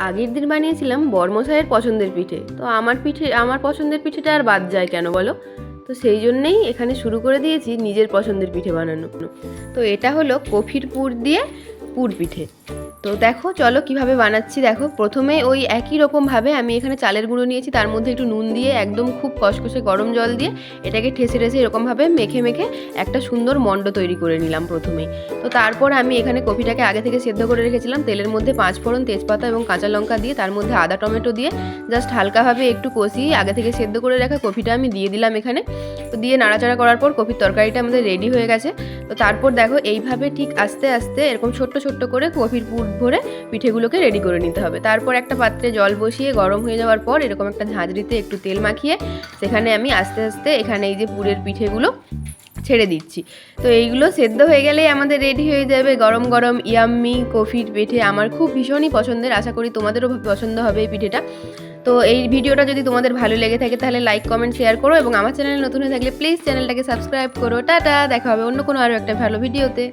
আগের দিন বানিয়েছিলাম বর্মশাইয়ের পছন্দের পিঠে। তো আমার পিঠে, আমার পছন্দের পিঠেটা আর বাদ যায় কেন বলো? তো সেই জন্যেই এখানে শুরু করে দিয়েছি নিজের পছন্দের পিঠে বানানো। তো এটা হলো কফির পুর দিয়ে পুর পিঠে। তো দেখো, চলো কীভাবে বানাচ্ছি। দেখো, প্রথমে ওই একই রকমভাবে আমি এখানে চালের গুঁড়ো নিয়েছি। তার মধ্যে একটু নুন দিয়ে, একদম খুব কষকষে গরম জল দিয়ে এটাকে ঠেসে ঠেসে এরকমভাবে মেখে মেখে একটা সুন্দর মণ্ড তৈরি করে নিলাম প্রথমেই। তো তারপর আমি এখানে কফিটাকে আগে থেকে সেদ্ধ করে রেখেছিলাম। তেলের মধ্যে পাঁচ ফোড়ন তেজপাতা এবং কাঁচা লঙ্কা দিয়ে, তার মধ্যে আদা টমেটো দিয়ে জাস্ট হালকাভাবে একটু কষিয়ে আগে থেকে সেদ্ধ করে রাখা কফিটা আমি দিয়ে দিলাম এখানে। তো দিয়ে নাড়াচাড়া করার পর কফির তরকারিটা আমাদের রেডি হয়ে গেছে। তো তারপর দেখো, এইভাবে ঠিক আস্তে আস্তে এরকম ছোট্ট ছোট্ট করে কফির পুর ভরে পিঠেগুলোকে রেডি করে নিতে হবে। তারপর একটা পাত্রে জল বসিয়ে গরম হয়ে যাওয়ার পর এরকম একটা ঝাঁঝরিতে একটু তেল মাখিয়ে সেখানে আমি আস্তে আস্তে এখানে এই যে পুরের পিঠেগুলো ছেড়ে দিচ্ছি। তো এইগুলো সেদ্ধ হয়ে গেলেই আমাদের রেডি হয়ে যাবে। গরম গরম ইয়াম্মি কফির পিঠে আমার খুব ভীষণই পছন্দের। আশা করি তোমাদেরও পছন্দ হবে এই পিঠেটা। তো এই ভিডিওটা যদি তোমাদের ভালো লেগে থাকে তাহলে লাইক কমেন্ট শেয়ার করো এবং আমার চ্যানেলে নতুন হয়ে থাকলে প্লিজ চ্যানেলটাকে সাবস্ক্রাইব করো। টাটা, দেখা হবে অন্য কোনো আরও একটা ভালো ভিডিওতে